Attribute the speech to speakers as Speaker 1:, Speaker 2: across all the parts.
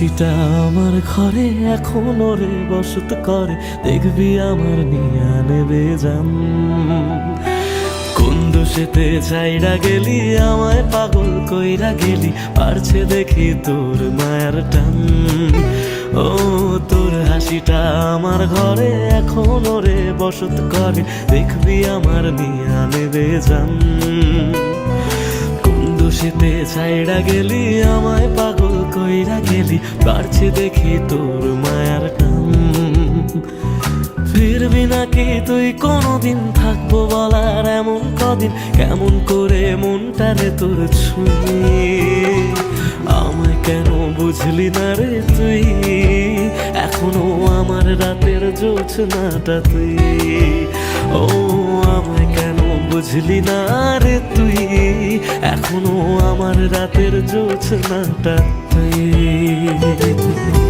Speaker 1: হাসিটা আমার ঘরে এখনও রে বসত করে। দেখবি আমার নিয়া নেবে যান কোন দোষেতে চাইরা গেলি, আমায় পাগল কইরা গেলি, পারছে দেখি তোর মায়ের টান। ও, তোর হাসিটা আমার ঘরে এখনও রে বসত করে। দেখবি আমার নিয়া নেবে যান কোন ছাইড়া গেলি, আমায় পাগল কইরা গেলি পারছে দেখি তোর মায়ার টান। ফিরবি নাকি তুই, কোনোদিন থাকব বলার এমন কদিন, কেমন করে মনটারে তোর ছুঁয়ে? আমায় কেন বুঝলি না রে তুই? এখনও আমার রাতের জোছনাটা তুই। ও কেন বুঝলি না রে তুই? এখনও আমার রাতের জোছনাটা তুই।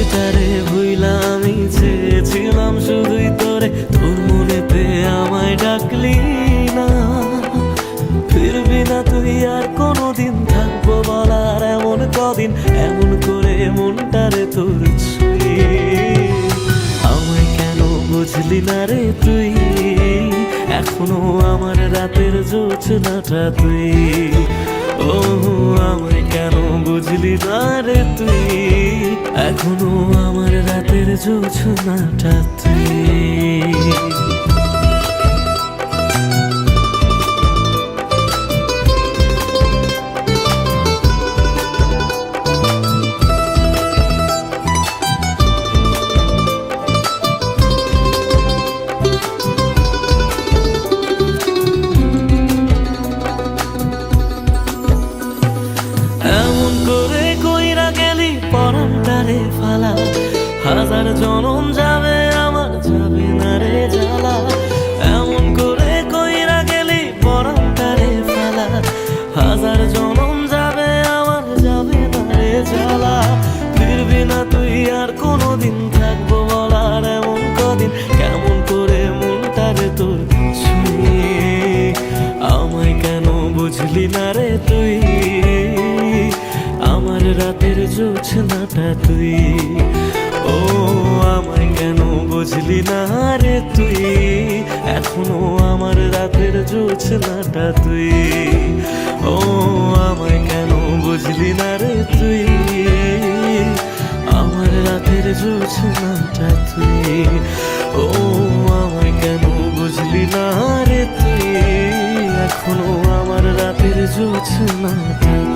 Speaker 1: জগৎটারে ভুইলা আমি চেয়েছিলাম শুধুই তোরে। তোর মনেতে আমায় ডাকলি না। ফিরবি না তুই আর কোনোদিন, থাকব বলার এমন কদিন। এমন করে মনটারে তোর ছুঁয়ে। আমায় কেন বুঝলি না রে তুই? এখনও আমার রাতের জোছনাটা তুই। ও বুঝলি না রে তুই? এখনও আমার রাতের জোছনাটা তুই। পরমটারে ফালা। হাজার জনম যাবে, আমার যাবে না রে জ্বালা। এমন করে কইরা গেলি পরমটারে ফালা। হাজার জনম যাবে, আমার যাবে না রে জ্বালা। ফিরবি না রাতের জোছনাটা তুই। ও, আমায় কেন বুঝলি না রে তুই? এখনও আমার রাতের জোছনাটা তুই। ও, আমায় কেন বুঝলি না রে তুই? আমার রাতের জোছনাটা তুই। ও, আমায় কেন বুঝলি না রে তুই? এখনও আমার রাতের জোছনাটা